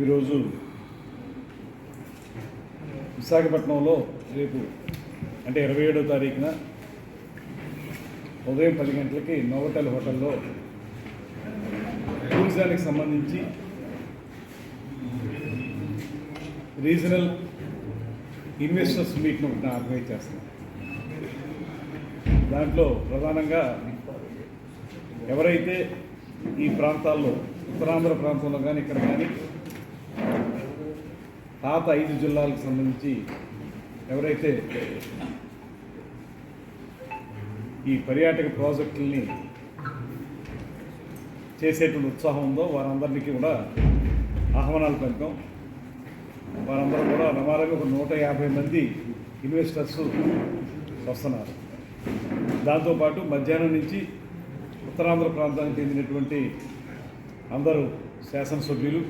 ఈరోజు విశాఖపట్నంలో రేపు అంటే ఇరవై ఏడో తారీఖున ఉదయం పది గంటలకి నోవటల్ హోటల్లో టూరిజానికి సంబంధించి రీజనల్ ఇన్వెస్టర్స్ మీట్ను ఒకటి ఆర్గనైజ్ చేస్తున్నాం. దాంట్లో ప్రధానంగా ఎవరైతే ఈ ప్రాంతాల్లో ఉత్తరాంధ్ర ప్రాంతంలో కానీ ఇక్కడ కానీ పాత ఐదు జిల్లాలకు సంబంధించి ఎవరైతే ఈ పర్యాటక ప్రాజెక్టుల్ని చేసేటువంటి ఉత్సాహం ఉందో వారందరికీ కూడా ఆహ్వానాలు పలికాం. వారందరూ కూడా నమారంగా ఒక నూట యాభై మంది ఇన్వెస్టర్స్ వస్తున్నారు. దాంతోపాటు మధ్యాహ్నం నుంచి ఉత్తరాంధ్ర ప్రాంతానికి చెందినటువంటి అందరూ శాసనసభ్యులు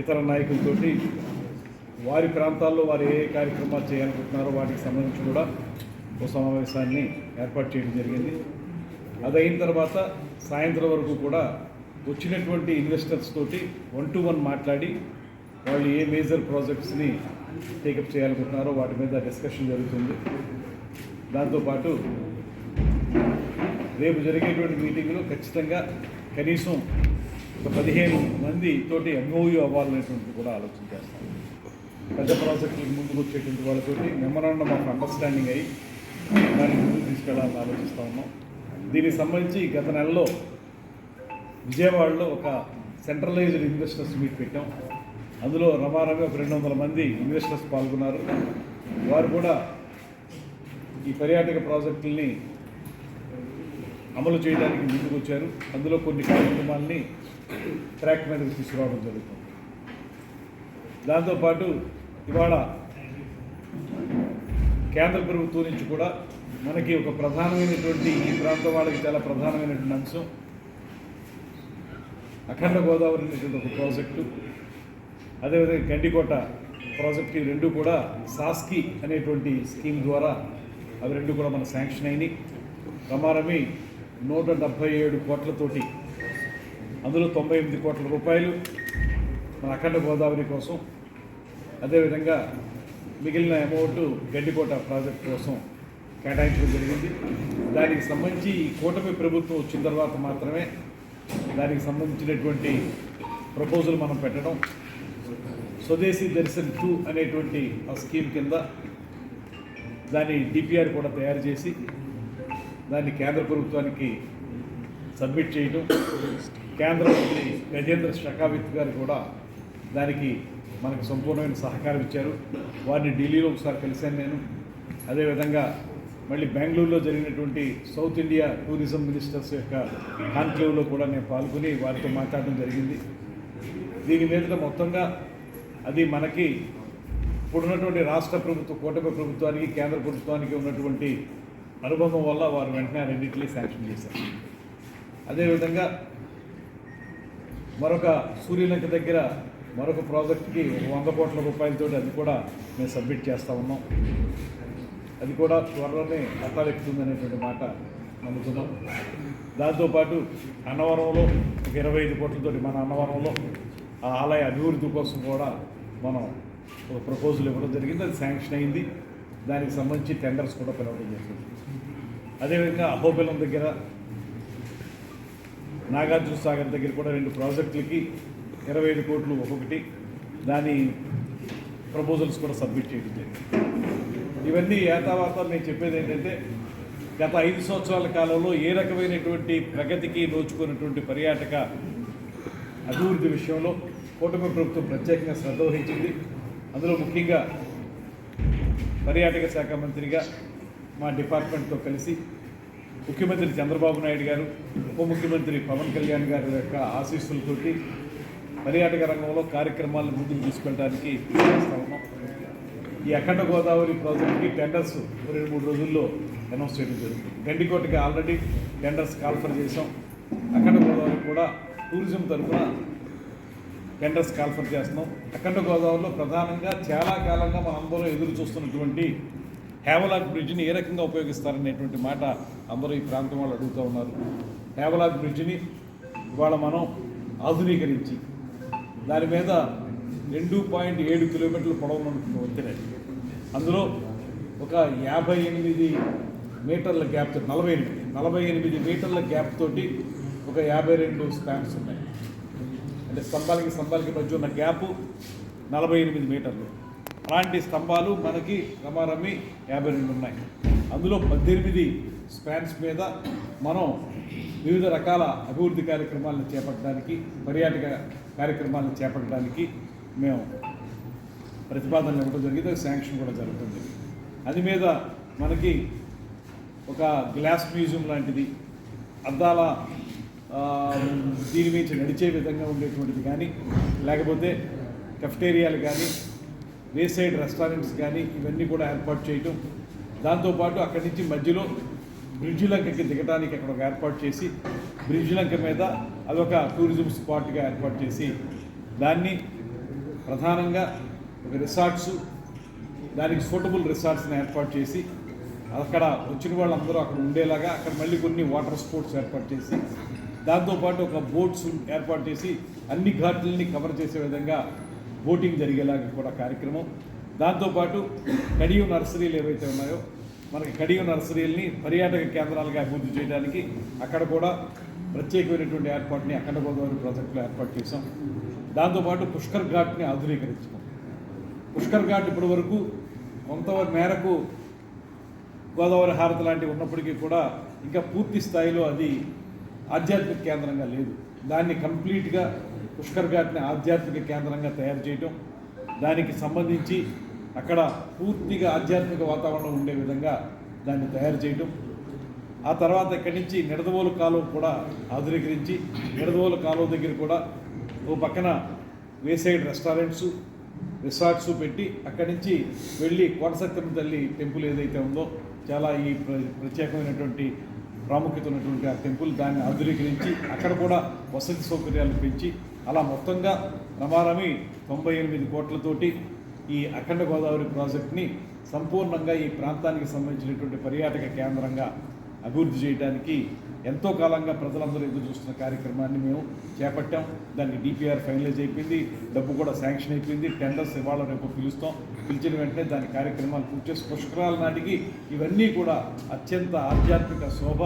ఇతర నాయకులతోటి వారి ప్రాంతాల్లో వారు ఏ కార్యక్రమాలు చేయాలనుకుంటున్నారో వాటికి సంబంధించి కూడా ఒక సమావేశాన్ని ఏర్పాటు చేయడం జరిగింది. అది అయిన తర్వాత సాయంత్రం వరకు కూడా వచ్చినటువంటి ఇన్వెస్టర్స్ తోటి వన్ టు వన్ మాట్లాడి వాళ్ళు ఏ మేజర్ ప్రాజెక్ట్స్ని టేకప్ చేయాలనుకుంటున్నారో వాటి మీద డిస్కషన్ జరుగుతుంది. దాంతోపాటు రేపు జరిగేటువంటి మీటింగ్లో ఖచ్చితంగా కనీసం ఒక పదిహేను మంది తోటి ఎంఓయూ అవ్వాలనేటువంటి కూడా ఆలోచన చేస్తాం. పెద్ద ప్రాజెక్టులకు ముందుకు వచ్చేటువంటి వాళ్ళతోటి మెమరాండం ఆఫ్ అండర్స్టాండింగ్ అయ్యి దాన్ని ముందుకు తీసుకెళ్ళాలని ఆలోచిస్తా ఉన్నాం. దీనికి సంబంధించి గత నెలలో విజయవాడలో ఒక సెంట్రలైజ్డ్ ఇన్వెస్టర్స్ మీట్ పెట్టాం. అందులో రమారమి ఒక రెండు వందల మంది ఇన్వెస్టర్స్ పాల్గొన్నారు. వారు కూడా ఈ పర్యాటక ప్రాజెక్టుల్ని అమలు చేయడానికి ముందుకు వచ్చారు అందులో కొన్ని కార్యక్రమాల్ని ట్రాక్ మీదకి తీసుకురావడం జరుగుతుంది. దాంతోపాటు ఇవాళ కేంద్ర ప్రభుత్వం నుంచి కూడా మనకి ఒక ప్రధానమైనటువంటి ఈ ప్రాంతం వాళ్ళకి చాలా ప్రధానమైనటువంటి అంశం. అఖండ గోదావరి అనేటువంటి ఒక ప్రాజెక్టు. అదేవిధంగా గండికోట ప్రాజెక్టు ఈ రెండు కూడా సాస్కి అనేటువంటి స్కీమ్ ద్వారా అవి రెండు కూడా మన శాంక్షన్ అయినాయి. రమారమి నూట డెబ్భై ఏడు కోట్లతోటి అందులో తొంభై ఎనిమిది కోట్ల రూపాయలు మన అఖండ గోదావరి కోసం అదేవిధంగా మిగిలిన అమౌంట్ గడ్డికోట ప్రాజెక్ట్ కోసం కేటాయించడం జరిగింది. దానికి సంబంధించి ఈ కూటమి ప్రభుత్వం వచ్చిన తర్వాత మాత్రమే దానికి సంబంధించినటువంటి ప్రపోజల్ మనం పెట్టడం. స్వదేశీ దర్శన్ టూ అనేటువంటి ఆ స్కీమ్ కింద దాని డిపిఆర్ కూడా తయారు చేసి దాన్ని కేంద్ర ప్రభుత్వానికి సబ్మిట్ చేయడం కేంద్ర మంత్రి గజేంద్ర షకావిత్ గారు కూడా దానికి మనకు సంపూర్ణమైన సహకారం ఇచ్చారు. వారిని ఢిల్లీలో ఒకసారి కలిశాను నేను. అదేవిధంగా మళ్ళీ బెంగళూరులో జరిగినటువంటి సౌత్ ఇండియా టూరిజం మినిస్టర్స్ యొక్క కాన్క్లేవ్లో కూడా నేను పాల్గొని వారితో మాట్లాడడం జరిగింది. దీని మీద మొత్తంగా అది మనకి ఇప్పుడున్నటువంటి రాష్ట్ర ప్రభుత్వ కూటమి ప్రభుత్వానికి కేంద్ర ప్రభుత్వానికి ఉన్నటువంటి అనుభవం వల్ల వారు వెంటనే రెండింటినీ శాంక్షన్ చేశారు. అదేవిధంగా మరొక సూర్యలంక దగ్గర మరొక ప్రాజెక్ట్కి వంద కోట్ల రూపాయలతో అది కూడా మేము సబ్మిట్ చేస్తూ ఉన్నాం. అది కూడా త్వరలోనే అట్టాలెక్కుతుందనేటువంటి మాట నమ్ముతున్నాం. దాంతోపాటు అన్నవరంలో ఒక ఇరవై ఐదు కోట్లతోటి మన అన్నవరంలో ఆ ఆలయ అభివృద్ధి కోసం కూడా మనం ఒక ప్రపోజల్ ఇవ్వడం జరిగింది. అది శాంక్షన్ అయింది. దానికి సంబంధించి టెండర్స్ కూడా పిలవడం జరిగింది. అదేవిధంగా అహోబిలం దగ్గర నాగార్జున సాగర్ దగ్గర కూడా రెండు ప్రాజెక్టులకి ఇరవై ఐదు కోట్లు ఒక్కొక్కటి. దాని ప్రపోజల్స్ కూడా సబ్మిట్ చేయడం జరిగింది. ఇవన్నీ ఏతావాత నేను చెప్పేది ఏంటంటే గత ఐదు సంవత్సరాల కాలంలో ఏ రకమైనటువంటి ప్రగతికి నోచుకున్నటువంటి పర్యాటక అభివృద్ధి విషయంలో కూటమి ప్రభుత్వం ప్రత్యేకంగా శ్రద్ధ వహించింది. అందులో ముఖ్యంగా పర్యాటక శాఖ మంత్రిగా మా డిపార్ట్మెంట్తో కలిసి ముఖ్యమంత్రి చంద్రబాబు నాయుడు గారు ఉప ముఖ్యమంత్రి పవన్ కళ్యాణ్ గారి యొక్క ఆశీస్సులతోటి పర్యాటక రంగంలో కార్యక్రమాలను ముందుకు తీసుకెళ్ళడానికి ఉన్నాం ఈ అఖండ గోదావరి ప్రాజెక్ట్కి టెండర్స్ రెండు మూడు రోజుల్లో అనౌన్స్ చేయడం జరుగుతుంది. గండికోటకి ఆల్రెడీ టెండర్స్ కాల్ఫర్ చేసాం అఖండ గోదావరి కూడా టూరిజం తరఫున టెండర్స్ కాల్ఫర్ చేస్తున్నాం. అఖండ గోదావరిలో ప్రధానంగా చాలా కాలంగా మన అందరం ఎదురు చూస్తున్నటువంటి హేవలాక్ బ్రిడ్జ్ని ఏ రకంగా ఉపయోగిస్తారనేటువంటి మాట అందరూ ఈ ప్రాంతం వాళ్ళు అడుగుతూ ఉన్నారు. హేవలాక్ బ్రిడ్జ్ని ఇవాళ మనం ఆధునీకరించి దాని మీద రెండు పాయింట్ ఏడు కిలోమీటర్ల పొడవును వంతెన అందులో ఒక యాభై ఎనిమిది మీటర్ల గ్యాప్ నలభై ఎనిమిది నలభై ఎనిమిది మీటర్ల గ్యాప్ తోటి ఒక యాభై రెండు స్పాన్స్ ఉన్నాయి. అంటే స్తంభాలకి స్తంభాలకి మధ్య ఉన్న గ్యాప్ నలభై ఎనిమిది మీటర్లు. అలాంటి స్తంభాలు మనకి రమారమి యాభై రెండు ఉన్నాయి. అందులో పద్దెనిమిది స్పాన్స్ మీద మనం వివిధ రకాల అభివృద్ధి కార్యక్రమాలను చేపట్టడానికి పర్యాటక కార్యక్రమాలను చేపట్టడానికి మేము ప్రతిపాదనలు ఇవ్వడం జరిగింది శాంక్షన్ కూడా జరుగుతుంది. అది మీద మనకి ఒక గ్లాస్ మ్యూజియం లాంటిది అద్దాల దీని మీద నడిచే విధంగా ఉండేటువంటిది కానీ లేకపోతే కెఫ్టేరియాలు కానీ వేసైడ్ రెస్టారెంట్స్ కానీ ఇవన్నీ కూడా ఏర్పాటు చేయటం. దాంతోపాటు అక్కడి నుంచి మధ్యలో బ్రిడ్జి లంకకి దిగడానికి అక్కడ ఒక ఏర్పాటు చేసి బ్రిడ్జి లంక మీద అదొక టూరిజం స్పాట్గా ఏర్పాటు చేసి దాన్ని ప్రధానంగా ఒక రిసార్ట్స్ దానికి సూటబుల్ రిసార్ట్స్ని ఏర్పాటు చేసి అక్కడ వచ్చిన వాళ్ళందరూ అక్కడ ఉండేలాగా అక్కడ మళ్ళీ కొన్ని వాటర్ స్పోర్ట్స్ ఏర్పాటు చేసి దాంతోపాటు ఒక బోట్స్ ఏర్పాటు చేసి అన్ని ఘాట్లని కవర్ చేసే విధంగా బోటింగ్ జరిగేలాగా కూడా కార్యక్రమం. దాంతోపాటు కడియం నర్సరీలు ఏవైతే ఉన్నాయో మనకి కడియం నర్సరీలని పర్యాటక కేంద్రాలుగా అభివృద్ధి చేయడానికి అక్కడ కూడా ప్రత్యేకమైనటువంటి ఏర్పాటుని అఖండ గోదావరి ప్రాజెక్టులో ఏర్పాటు చేశాం. దాంతోపాటు పుష్కర్ ఘాట్ని ఆధునీకరించాం. పుష్కర్ ఘాట్ ఇప్పటి వరకు కొంత మేరకు గోదావరి హారత లాంటివి ఉన్నప్పటికీ కూడా ఇంకా పూర్తి స్థాయిలో అది ఆధ్యాత్మిక కేంద్రంగా లేదు. దాన్ని కంప్లీట్గా పుష్కర్ ఘాట్ని ఆధ్యాత్మిక కేంద్రంగా తయారు చేయటం దానికి సంబంధించి అక్కడ పూర్తిగా ఆధ్యాత్మిక వాతావరణం ఉండే విధంగా దాన్ని తయారు చేయటం ఆ తర్వాత ఇక్కడి నుంచి నిడదవోలు కాలువ కూడా ఆధునీకరించి నిడదవోలు కాలువ దగ్గర కూడా ఓ పక్కన వేసైడ్ రెస్టారెంట్స్ రిసార్ట్స్ పెట్టి అక్కడి నుంచి వెళ్ళి కోటసత్యం తల్లి టెంపుల్ ఏదైతే ఉందో చాలా ఈ ప్ర- ప్రత్యేకమైనటువంటి ప్రాముఖ్యత ఉన్నటువంటి ఆ టెంపుల్ దాన్ని ఆధునీకరించి అక్కడ కూడా వసతి సౌకర్యాలు పెంచి అలా మొత్తంగా రమారమి తొంభై ఎనిమిది కోట్లతోటి ఈ అఖండ గోదావరి ప్రాజెక్ట్ని సంపూర్ణంగా ఈ ప్రాంతానికి సంబంధించినటువంటి పర్యాటక కేంద్రంగా అభివృద్ధి చేయడానికి ఎంతో కాలంగా ప్రజలందరూ ఎదురు చూస్తున్న కార్యక్రమాన్ని మేము చేపట్టాం. దానికి డిపిఆర్ ఫైనలైజ్ అయిపోయింది. డబ్బు కూడా శాంక్షన్ అయిపోయింది. టెండర్స్ ఇవాళ రేపు పిలుస్తాం. పిలిచిన వెంటనే దాని కార్యక్రమాలు పూర్తి చేసి పుష్కరాల నాటికి ఇవన్నీ కూడా అత్యంత ఆధ్యాత్మిక శోభ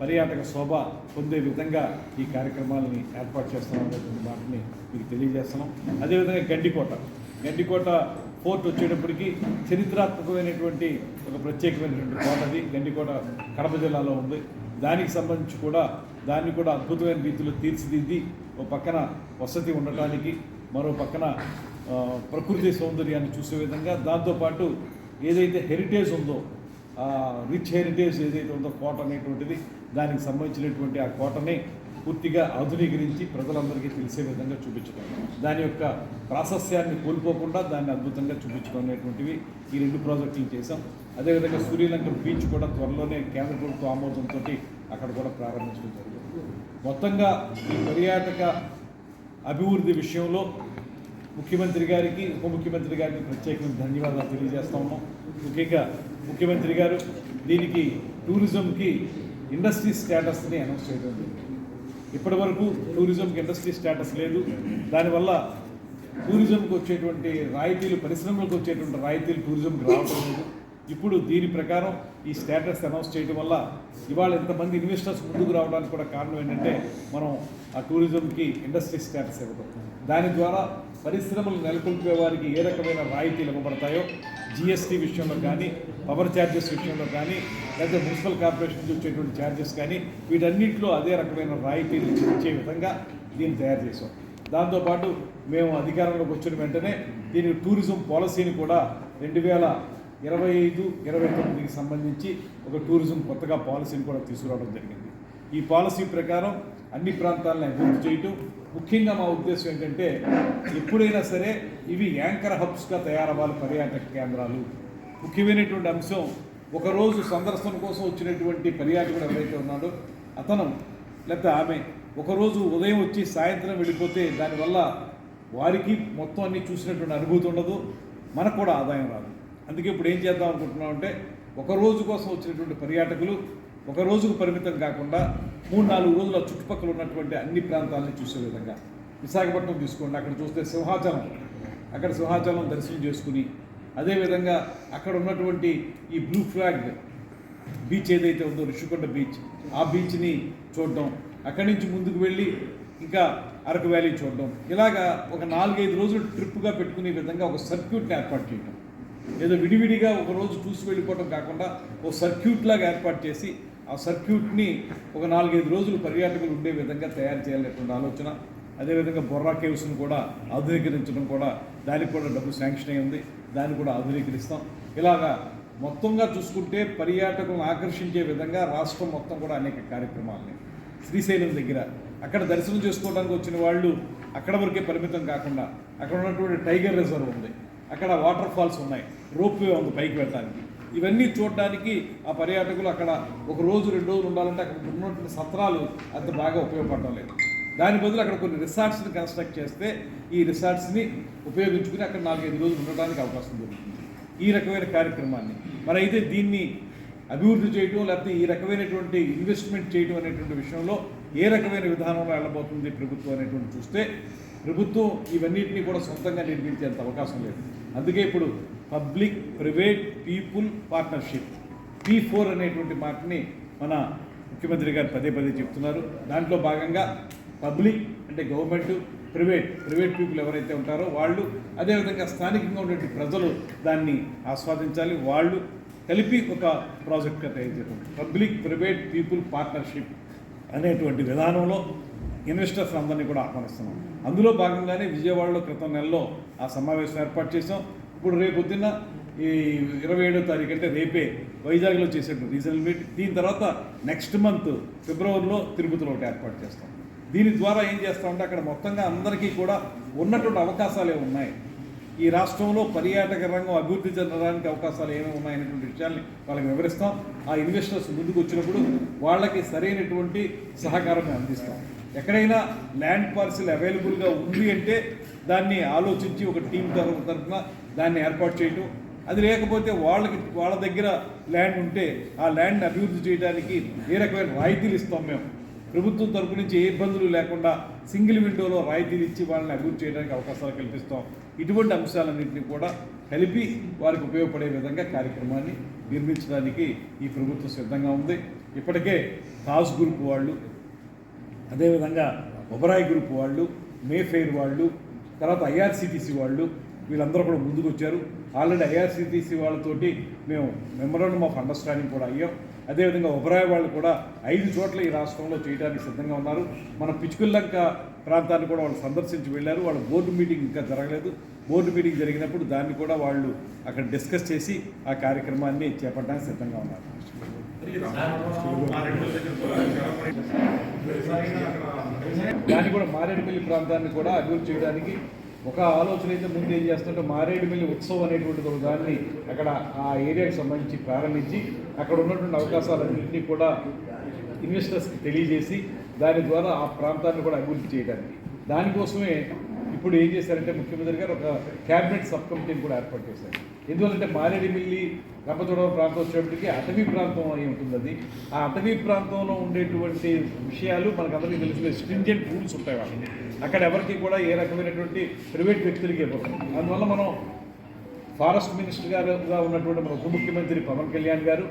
పర్యాటక శోభ పొందే విధంగా ఈ కార్యక్రమాలని ఏర్పాటు చేస్తున్నాం అనేటువంటి మాటని మీకు తెలియజేస్తున్నాం. అదేవిధంగా గండికోట గండికోట ఫోర్ట్ వచ్చేటప్పటికి చరిత్రాత్మకమైనటువంటి ఒక ప్రత్యేకమైనటువంటి కోట అది. గండికోట కడప జిల్లాలో ఉంది. దానికి సంబంధించి కూడా దాన్ని కూడా అద్భుతమైన రీతిలో తీర్చిదిద్ది ఒక పక్కన వసతి ఉండటానికి మరో పక్కన ప్రకృతి సౌందర్యాన్ని చూసే విధంగా దాంతోపాటు ఏదైతే హెరిటేజ్ ఉందో రిచ్ హెరిటేజ్ ఏదైతే ఉందో కోట అనేటువంటిది దానికి సంబంధించినటువంటి ఆ కోటని పూర్తిగా ఆధునీకరించి ప్రజలందరికీ తెలిసే విధంగా చూపించడం దాని యొక్క ప్రాశస్యాన్ని కోల్పోకుండా దాన్ని అద్భుతంగా చూపించడం అనేటువంటివి ఈ రెండు ప్రాజెక్టులు చేశాం. అదేవిధంగా సూర్యలంక బీచ్ కూడా త్వరలోనే కేంద్ర ప్రభుత్వ ఆమోదంతో అక్కడ కూడా ప్రారంభించడం జరిగింది. మొత్తంగా ఈ పర్యాటక అభివృద్ధి విషయంలో ముఖ్యమంత్రి గారికి ఉప ముఖ్యమంత్రి గారికి ప్రత్యేకమైన ధన్యవాదాలు తెలియజేస్తా ఉన్నాం. ముఖ్యంగా ముఖ్యమంత్రి గారు దీనికి టూరిజంకి ఇండస్ట్రీ స్టేటస్ని అనౌన్స్ చేయడం జరిగింది. ఇప్పటి వరకు టూరిజంకి ఇండస్ట్రీ స్టేటస్ లేదు. దానివల్ల టూరిజంకి వచ్చేటువంటి రాయితీలు పరిశ్రమలకు వచ్చేటువంటి రాయితీలు టూరిజంకి రావడం లేదు. ఇప్పుడు దీని ప్రకారం ఈ స్టేటస్ అనౌన్స్ చేయడం వల్ల ఇవాళ ఇంతమంది ఇన్వెస్టర్స్ ముందుకు రావడానికి కూడా కారణం ఏంటంటే మనం ఆ టూరిజంకి ఇండస్ట్రీ స్టేటస్ ఇవ్వడం దాని ద్వారా పరిశ్రమలు నెలకొల్పే వారికి ఏ రకమైన రాయితీలు ఇవ్వబడతాయో జిఎస్టీ విషయంలో కానీ పవర్ ఛార్జెస్ విషయంలో కానీ లేదా మున్సిపల్ కార్పొరేషన్ నుంచి వచ్చేటువంటి ఛార్జెస్ కానీ వీటన్నింటిలో అదే రకమైన రాయితీలు ఇచ్చే విధంగా దీన్ని తయారు చేసాం దాంతోపాటు మేము అధికారంలోకి వచ్చిన వెంటనే దీని టూరిజం పాలసీని కూడా రెండు వేల ఇరవై ఐదు ఇరవై తొమ్మిదికి సంబంధించి ఒక టూరిజం కొత్తగా పాలసీని కూడా తీసుకురావడం జరిగింది. ఈ పాలసీ ప్రకారం అన్ని ప్రాంతాలను అభివృద్ధి చేయటం ముఖ్యంగా మా ఉద్దేశం ఏంటంటే ఎప్పుడైనా సరే ఇవి యాంకర్ హబ్స్గా తయారవ్వాలి పర్యాటక కేంద్రాలు. ముఖ్యమైనటువంటి అంశం ఒకరోజు సందర్శన కోసం వచ్చినటువంటి పర్యాటకుడు ఎవరైతే ఉన్నాడో అతను లేకపోతే ఆమె ఒకరోజు ఉదయం వచ్చి సాయంత్రం వెళ్ళిపోతే దానివల్ల వారికి మొత్తం అన్ని చూసినటువంటి అనుభూతి ఉండదు మనకు కూడా ఆదాయం రాదు. అందుకే ఇప్పుడు ఏం చేద్దాం అనుకుంటున్నామంటే ఒకరోజు కోసం వచ్చినటువంటి పర్యాటకులు ఒక రోజుకు పరిమితం కాకుండా మూడు నాలుగు రోజుల చుట్టుపక్కల ఉన్నటువంటి అన్ని ప్రాంతాలని చూసే విధంగా. విశాఖపట్నం తీసుకోండి అక్కడ చూస్తే సింహాచలం. అక్కడ సింహాచలం దర్శనం చేసుకుని అదేవిధంగా అక్కడ ఉన్నటువంటి ఈ బ్లూ ఫ్లాగ్ బీచ్ ఏదైతే ఉందో రిషికొండ బీచ్ ఆ బీచ్ని చూడడం. అక్కడి నుంచి ముందుకు వెళ్ళి ఇంకా అరకు వ్యాలీ చూడడం. ఇలాగా ఒక నాలుగైదు రోజులు ట్రిప్గా పెట్టుకునే విధంగా ఒక సర్క్యూట్ని ఏర్పాటు చేయడం ఏదో విడివిడిగా ఒక రోజు చూసి వెళ్ళిపోవడం కాకుండా ఓ సర్క్యూట్ లాగా ఏర్పాటు చేసి ఆ సర్క్యూట్ని ఒక నాలుగైదు రోజులు పర్యాటకులు ఉండే విధంగా తయారు చేయాలనేటువంటి ఆలోచన. అదేవిధంగా బొర్రా కేవ్స్ను కూడా ఆధునీకరించడం కూడా దానికి కూడా డబ్బు శాంక్షన్ అయి ఉంది. దాన్ని కూడా ఆధునీకరిస్తాం. ఇలాగా మొత్తంగా చూసుకుంటే పర్యాటకులను ఆకర్షించే విధంగా రాష్ట్రం మొత్తం కూడా అనేక కార్యక్రమాలని శ్రీశైలం దగ్గర అక్కడ దర్శనం చేసుకోవడానికి వచ్చిన వాళ్ళు అక్కడ వరకే పరిమితం కాకుండా అక్కడ ఉన్నటువంటి టైగర్ రిజర్వ్ ఉంది. అక్కడ వాటర్ ఫాల్స్ ఉన్నాయి. రోప్ వే ఉంది పైకి వెళ్ళడానికి ఇవన్నీ చూడడానికి ఆ పర్యాటకులు అక్కడ ఒక రోజు రెండు రోజులు ఉండాలంటే అక్కడ ఉన్నటువంటి సత్రాలు అంత బాగా ఉపయోగపడడం లేదు. దాని బదులు అక్కడ కొన్ని రిసార్ట్స్ని కన్స్ట్రక్ట్ చేస్తే ఈ రిసార్ట్స్ని ఉపయోగించుకుని అక్కడ నాలుగైదు రోజులు ఉండడానికి అవకాశం దొరుకుతుంది. ఈ రకమైన కార్యక్రమాన్ని. మరి అయితే దీన్ని అభివృద్ధి చేయటం లేకపోతే ఈ రకమైనటువంటి ఇన్వెస్ట్మెంట్ చేయడం అనేటువంటి విషయంలో ఏ రకమైన విధానంలో వెళ్ళబోతుంది ప్రభుత్వం అనేటువంటి చూస్తే ప్రభుత్వం ఇవన్నిటిని కూడా సొంతంగా నిర్మించేంత అవకాశం లేదు. అందుకే ఇప్పుడు public private people partnership P four అనేటువంటి మాటని మన ముఖ్యమంత్రి గారు పదే పదే చెప్తున్నారు. దాంట్లో భాగంగా పబ్లిక్ అంటే గవర్నమెంట్ ప్రైవేట్ ప్రైవేట్ పీపుల్ ఎవరైతే ఉంటారో వాళ్ళు అదేవిధంగా స్థానికంగా ఉన్నటువంటి ప్రజలు దాన్ని ఆస్వాదించాలి. వాళ్ళు కలిపి ఒక ప్రాజెక్ట్గా తయారు చేయడం. పబ్లిక్ ప్రైవేట్ పీపుల్ పార్ట్నర్షిప్ అనేటువంటి విధానంలో ఇన్వెస్టర్స్ అందరినీ కూడా ఆహ్వానిస్తున్నాం. అందులో భాగంగానే విజయవాడలో క్రితం నెలలో ఆ సమావేశం ఏర్పాటు చేసాం ఇప్పుడు రేపు పొద్దున్న ఈ ఇరవై ఏడో తారీఖు అంటే రేపే వైజాగ్లో చేసేట్టు రీజనల్ మీట్. దీని తర్వాత నెక్స్ట్ మంత్ ఫిబ్రవరిలో తిరుపతిలో ఒకటి ఏర్పాటు చేస్తాం. దీని ద్వారా ఏం చేస్తామంటే అక్కడ మొత్తంగా అందరికీ కూడా ఉన్నటువంటి అవకాశాలే ఉన్నాయి. ఈ రాష్ట్రంలో పర్యాటక రంగం అభివృద్ధి చెందడానికి అవకాశాలు ఏమేమి ఉన్నాయనేటువంటి విషయాల్ని వాళ్ళకి వివరిస్తాం. ఆ ఇన్వెస్టర్స్ ముందుకు వచ్చినప్పుడు వాళ్ళకి సరైనటువంటి సహకారం అందిస్తాం. ఎక్కడైనా ల్యాండ్ పార్సిల్ అవైలబుల్గా ఉంది అంటే దాన్ని ఆలోచించి ఒక టీం తరఫున దాన్ని ఏర్పాటు చేయటం. అది లేకపోతే వాళ్ళకి వాళ్ళ దగ్గర ల్యాండ్ ఉంటే ఆ ల్యాండ్ని అభివృద్ధి చేయడానికి ఏ రకమైన రాయితీలు ఇస్తాం మేము. ప్రభుత్వం తరపు నుంచి ఏ ఇబ్బందులు లేకుండా సింగిల్ విండోలో రాయితీలు ఇచ్చి వాళ్ళని అభివృద్ధి చేయడానికి అవకాశాలు కల్పిస్తాం. ఇటువంటి అంశాలన్నింటినీ కూడా కలిపి వారికి ఉపయోగపడే విధంగా కార్యక్రమాన్ని నిర్మించడానికి ఈ ప్రభుత్వం సిద్ధంగా ఉంది. ఇప్పటికే తాజ్ గ్రూప్ వాళ్ళు అదేవిధంగా ఒబరాయ్ గ్రూప్ వాళ్ళు మేఫెయిర్ వాళ్ళు తర్వాత ఐఆర్సిటీసీ వాళ్ళు వీళ్ళందరూ కూడా ముందుకు వచ్చారు ఆల్రెడీ ఐఆర్సీటీసీ వాళ్ళతోటి మేము మెమరాండం ఆఫ్ అండర్స్టాండింగ్ కూడా అయ్యాం. అదేవిధంగా ఒబరాయ్ వాళ్ళు కూడా ఐదు చోట్ల ఈ రాష్ట్రంలో చేయడానికి సిద్ధంగా ఉన్నారు. మన పిచ్చుకుల్లంక ప్రాంతాన్ని కూడా వాళ్ళు సందర్శించి వెళ్ళారు. వాళ్ళ బోర్డు మీటింగ్ ఇంకా జరగలేదు. బోర్డు మీటింగ్ జరిగినప్పుడు దాన్ని కూడా వాళ్ళు అక్కడ డిస్కస్ చేసి ఆ కార్యక్రమాన్ని చేపట్టడానికి సిద్ధంగా ఉన్నారు. దాన్ని కూడా మారేడుపల్లి ప్రాంతాన్ని కూడా అభివృద్ధి చేయడానికి ఒక ఆలోచన అయితే ముందు ఏం చేస్తుంటే మారేడుమిల్లి ఉత్సవం అనేటువంటి ఒక దాన్ని అక్కడ ఆ ఏరియాకి సంబంధించి ప్రారంభించి అక్కడ ఉన్నటువంటి అవకాశాలన్నింటినీ కూడా ఇన్వెస్టర్స్కి తెలియజేసి దాని ద్వారా ఆ ప్రాంతాన్ని కూడా అభివృద్ధి చేయడానికి. దానికోసమే ఇప్పుడు ఏం చేశారంటే ముఖ్యమంత్రి గారు ఒక క్యాబినెట్ సబ్ కమిటీని కూడా ఏర్పాటు చేశారు. ఎందువల్లంటే మారేడుమిల్లి రంపచోడవరం ప్రాంతం వచ్చేటప్పటికి అటవీ ప్రాంతం అయి ఉంటుంది అది. ఆ అటవీ ప్రాంతంలో ఉండేటువంటి విషయాలు మనకు అందరికీ తెలిసిన స్ట్రింజెంట్ రూల్స్ ఉంటాయి వాళ్ళకి. అక్కడ ఎవరికి కూడా ఏ రకమైనటువంటి ప్రైవేట్ వ్యక్తులకి ఇవ్వరు అందువల్ల మనం ఫారెస్ట్ మినిస్టర్ గారుగా ఉన్నటువంటి మన ఉప ముఖ్యమంత్రి పవన్ కళ్యాణ్ గారు